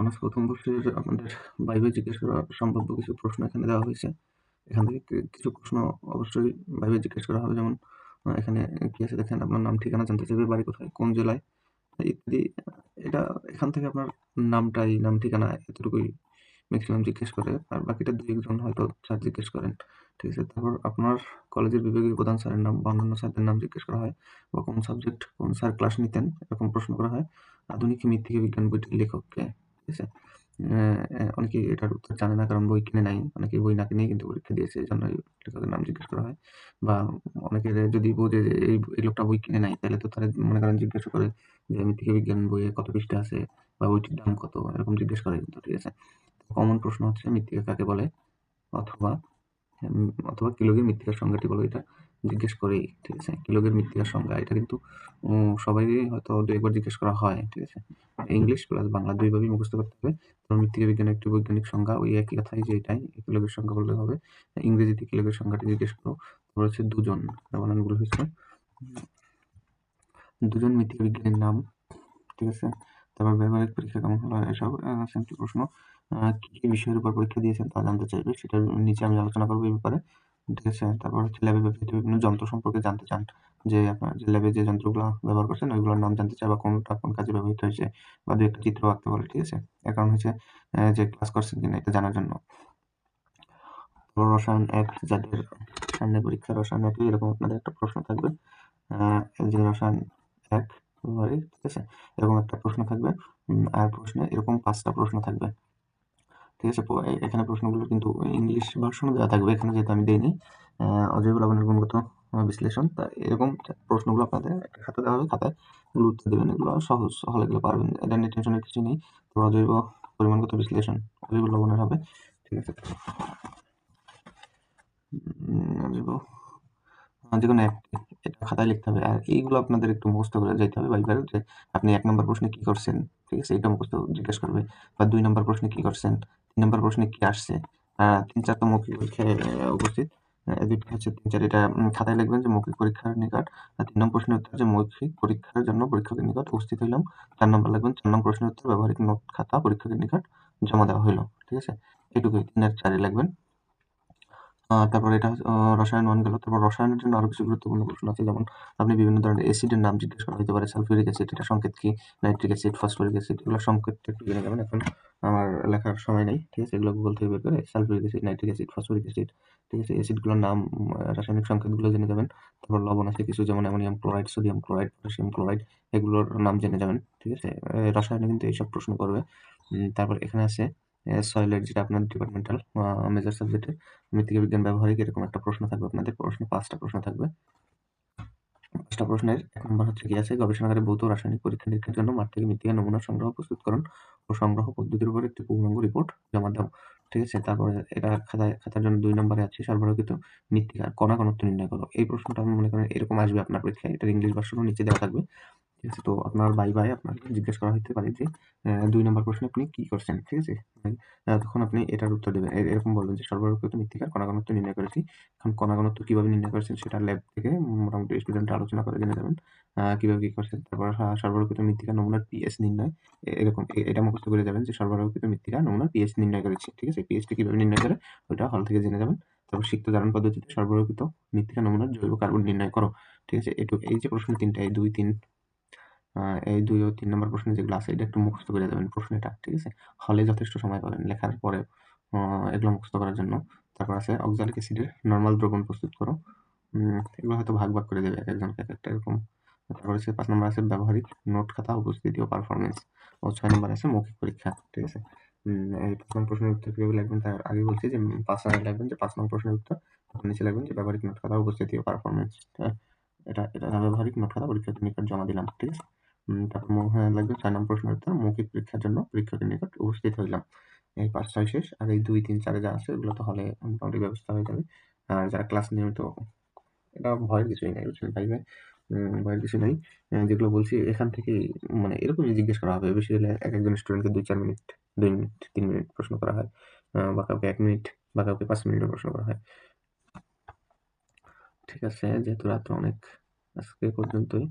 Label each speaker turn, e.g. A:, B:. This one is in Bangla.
A: অনার্স প্রথম বর্ষের আপনাদের বাইবেল জিজ্ঞেস করা সম্ভাব্য কিছু প্রশ্ন এখানে দেওয়া হয়েছে। এখান থেকে কিছু প্রশ্ন অবশ্যই বাইবেল জিজ্ঞেস করা হবে। যেমন এখানে কি আছে দেখেন, আপনার নাম, ঠিকানা জানতে চাইবে, বাড়ি কোথায়, কোন জেলায়, ইত্যাদি। এটা, এখান থেকে আপনার নামটাই, নাম, ঠিকানা এতটুকুই ম্যাক্সিমাম জিজ্ঞেস করে, আর বাকিটা দুই একজন হয়তো স্যার জিজ্ঞেস করেন। ঠিক আছে? তারপর আপনার কলেজের বিভাগীয় প্রধান স্যারের নাম বা অন্যান্য স্যারদের নাম জিজ্ঞেস করা হয়, বা কোন সাবজেক্ট কোন স্যার ক্লাস নিতেন, এরকম প্রশ্ন করা হয়। আধুনিক মৃত্তিকা বিজ্ঞান বইটির লেখককে ঠিক আছে? অনেকে এটার উত্তর জানে না, কারণ বই কিনে নাই। অনেকে বই না কিনেই কিন্তু পরীক্ষা দিয়েছে, এই জন্য লেখকের নাম জিজ্ঞেস করা হয়। বা অনেকে যদি বোঝে যে এই এই লোকটা বই কিনে নাই, তাহলে তো তারা মনে করেন জিজ্ঞাসা করে যে মৃত্তিকা বিজ্ঞান বইয়ে কত পৃষ্ঠা আছে, বা বইটির দাম কত, এরকম জিজ্ঞেস করে কিন্তু, ঠিক আছে? কমন প্রশ্ন হচ্ছে মৃত্তিকা কাকে বলে? অথবা অথবা কিলোগের মৃত্তিকার সংজ্ঞাটি বলো, এটা জিজ্ঞেস করেই, ঠিক আছে? কিলোগের মৃত্তিকার সংজ্ঞা, এটা কিন্তু সবাই হয়তো দু একবার জিজ্ঞেস করা হয়, ঠিক আছে? ইংলিশ প্লাস বাংলা দুইভাবেই মুখস্থ করতে হবে। তোমার মৃত্তিকা বিজ্ঞানের একটি বৈজ্ঞানিক সংজ্ঞা, ওই একই কথাই যে এটাই কিলোগের সংখ্যা বললে হবে। ইংরেজিতে কিলোগের সংখ্যাটি জিজ্ঞেস করো, তারপর হচ্ছে দুজন বানানগুলো হয়েছে। দুজন মৃত্তিকা বিজ্ঞানীর নাম, ঠিক আছে? তারপর ব্যবহারিক পরীক্ষা কেমন হলো এসব সিম্পল প্রশ্ন। কী কী বিষয়ের উপর পরীক্ষা দিয়েছেন তা জানতে চাইবে, সেটার নিচে আমি আলোচনা করব এই ব্যাপারে। ঠিক আছে? তারপর হচ্ছে ল্যাবে ব্যবহৃত বিভিন্ন যন্ত্র সম্পর্কে জানতে চান। যে আপনার যে ল্যাবে যে যন্ত্রগুলো ব্যবহার করছেন, ওইগুলোর নাম জানতে চাই বা কোনটা কোন কাজে ব্যবহৃত হয়েছে বা দু একটা চিত্র আঁকতে বলে, ঠিক আছে? এর কারণ হচ্ছে যে ক্লাস করছেন কিনা এটা জানার জন্য। রসায়ন এক, যাদের সামনে পরীক্ষা রসায়ন এক, এরকম আপনাদের একটা প্রশ্ন থাকবে। যে রসায়ন এক ঠিক আছে? এরকম একটা প্রশ্ন থাকবে। আর প্রশ্নে এরকম পাঁচটা প্রশ্ন থাকবে। ঠিক আছে? এখানে প্রশ্নগুলো কিন্তু ইংলিশ ভার্সনও দেওয়া থাকবে। এখানে যেহেতু আমি দিইনি অজয় বলাবনের গুণগত বিশ্লেষণ, তা এরকম প্রশ্নগুলো আপনাদের একটা খাতা দেওয়া হবে। খাতায় উত্তর দেবেন, এগুলো সহজ হলে এগুলো পারবেন। এটা নিয়ে টেনশনের কিছু নেই। তো অজৈব পরিমাণগত বিশ্লেষণ অজৈব লবণের হবে। ঠিক আছে? যে কোনো একটি এটা খাতায় লিখতে হবে। আর এইগুলো আপনাদের একটু মুখস্থ করে যাইতে হবে বাইবার যে আপনি এক নম্বর প্রশ্নে কি করছেন, ঠিক আছে? এটা মুখস্থ জিজ্ঞেস করবে। বা দুই নম্বর প্রশ্নে কি করছেন, তিন নম্বর প্রশ্নে কি আসছে? তিন চারটা মৌখিক পরীক্ষায় উপস্থিত। হচ্ছে তিন চার, এটা খাতায় লিখবেন যে মৌখিক পরীক্ষার নিকট। আর তিন নম্বর প্রশ্নের উত্তর যে মৌখিক পরীক্ষার জন্য পরীক্ষকের নিকট উপস্থিত হইলাম। চার নম্বর লিখবেন, চার নম্বর প্রশ্নের উত্তর ব্যবহারিক নোট খাতা পরীক্ষকের নিকট জমা দেওয়া হইল, ঠিক আছে? এটুকুই। তিনের চারে লিখবেন। তারপর এটা রসায়ন ওয়ান গেল। তারপর রসায়নের জন্য আরও কিছু গুরুত্বপূর্ণ প্রশ্ন আছে, যেমন আপনি বিভিন্ন ধরনের অ্যাসিডের নাম জিজ্ঞেস করা হতে পারে। সালফিউরিক অ্যাসিড এটা সংকেত কি? নাইট্রিক অ্যাসিড ফসফরিক অ্যাসিড এগুলো সংকেত একটু জেনে যাবেন এখন আমার লেখার সময় নেই, ঠিক আছে? এগুলো গুগল থেকে বের করে sulphuric acid nitric acid phosphoric acid ঠিক আছে? অ্যাসিডগুলোর নাম রাসায়নিক সংকেতগুলো জেনে যাবেন। তারপর লবণ আছে কিছু, যেমন ammonium chloride sodium chloride potassium chloride এগুলোর নাম জেনে যাবেন, ঠিক আছে? রসায়নে কিন্তু এইসব প্রশ্ন করবে। তারপর এখানে আছে সয়েলের যেটা আপনার ডিপার্টমেন্টাল মেজর সাবজেক্টের মৃত্তিকা বিজ্ঞান ব্যবহারিক এরকম একটা প্রশ্ন থাকবে আপনাদের। প্রশ্ন পাঁচটা প্রশ্ন থাকবে। পাঁচটা প্রশ্নের এক নম্বর হচ্ছে কি আছে? গবেষণাগারে ভৌত রাসায়নিক পরীক্ষা নিরীক্ষার জন্য মাঠ থেকে মৃত্তিকা নমুনা সংগ্রহ প্রস্তুতকরণ ও সংগ্রহ পদ্ধতির উপর একটি পূর্ণাঙ্গ রিপোর্ট জমা দাও। ঠিক আছে? তারপরে এটা খাতায়, খাতার জন্য দুই নম্বরে আছে সরবরাহকৃত মৃত্তিকার কণা ঘনত্ব নির্ণয় করো। এই প্রশ্নটা আমি মনে করেন এরকম আসবে আপনার পরীক্ষায়। এটার ইংলিশ ভার্সনও নিচে দেওয়া থাকবে। ঠিক আছে। তো আপনার বাই বাই আপনাকে জিজ্ঞেস করা হতে পারে যে দুই নম্বর প্রশ্নে আপনি কি করছেন, ঠিক আছে? তখন আপনি এটার উত্তর দেবেন। এরকম বলবেন যে সর্বরক্ষিত মৃত্তিকার কণাঘনত্ব নির্ণয় করেছি। এখন কণাঘনত্ব কীভাবে নির্ণয় করেছেন সেটা ল্যাব থেকে মোটামুটি স্টুডেন্ট আলোচনা করে, জেনে যাবেন কীভাবে কী করছেন। তারপর সর্বরক্ষিত মৃত্তিকা নমুনার পিএস নির্ণয় এরকম এটা মুখস্থ করে যাবেন যে সর্বরক্ষিত মৃত্তিকা নমুনার পিএস নির্ণয় করেছি, ঠিক আছে? পিএসটি কীভাবে নির্ণয় করে ওইটা হল থেকে জেনে যাবেন। তারপর সিক্ত জারণ পদ্ধতিতে সর্বরক্ষিত মৃত্তিকা নমুনার জৈব কার্বন নির্ণয় করো, ঠিক আছে? এটুকু, এই যে প্রশ্ন তিনটা, এই দুই, তিন এই দুই ও তিন নম্বর প্রশ্নে যেগুলো আছে এটা একটু মুখস্থ করে দেবেন প্রশ্নটা, ঠিক আছে? হলে যথেষ্ট সময় পাবেন লেখার পরে এগুলো মুখস্থ করার জন্য। তারপর আছে অক্সালিক অ্যাসিডের নর্মাল দ্রবণ প্রস্তুত করো। এগুলো হয়তো ভাগ ভাগ করে দেবে এক একজনকে এক একটা এরকম। তারপর আছে পাঁচ নম্বর আছে ব্যবহারিক, নোট খাতা, উপস্থিতি ও পারফরমেন্স ও ছয় নম্বর আছে মৌখিক পরীক্ষা, ঠিক আছে? এই নম্বর প্রশ্নের উত্তর কীভাবে লাগবেন তার আগে বলছি যে পাঁচ নম্বর লাগবেন যে, পাঁচ নম্বর প্রশ্নের উত্তর নিচে লাগবেন যে, ব্যবহারিক নোট খাতা, উপস্থিতি ও পারফরমেন্স এটা এটা ব্যবহারিক নোট খাতা পরীক্ষার্থীর নিকট জমা দিলাম, ঠিক আছে? তারপর হ্যাঁ লাগবে চার নম্বর প্রশ্ন উত্তর মৌখিক পরীক্ষার জন্য পরীক্ষকের নিকট উপস্থিত হইলাম। এই পাঁচ, ছয় শেষ, আর এই দুই, তিন, চারে যা আছে এগুলো তো হলে মোটামুটি ব্যবস্থা হয়ে যাবে। আর যারা ক্লাস নিয়মিত, এটা ভয়ের কিছুই নাই, বুঝছেন? ভাই ভয়ের কিছু নেই। যেগুলো বলছি, এখান থেকে মানে এরকমই জিজ্ঞেস করা হবে। বেশি হলে এক একজন স্টুডেন্টকে দুই, চার মিনিট, দুই মিনিট, তিন মিনিট প্রশ্ন করা হয়। বা কাউকে এক মিনিট, বা কাউকে পাঁচ মিনিটের প্রশ্ন করা হয়। ঠিক আছে, যেহেতু রাত্র অনেক, আজকে পর্যন্তই।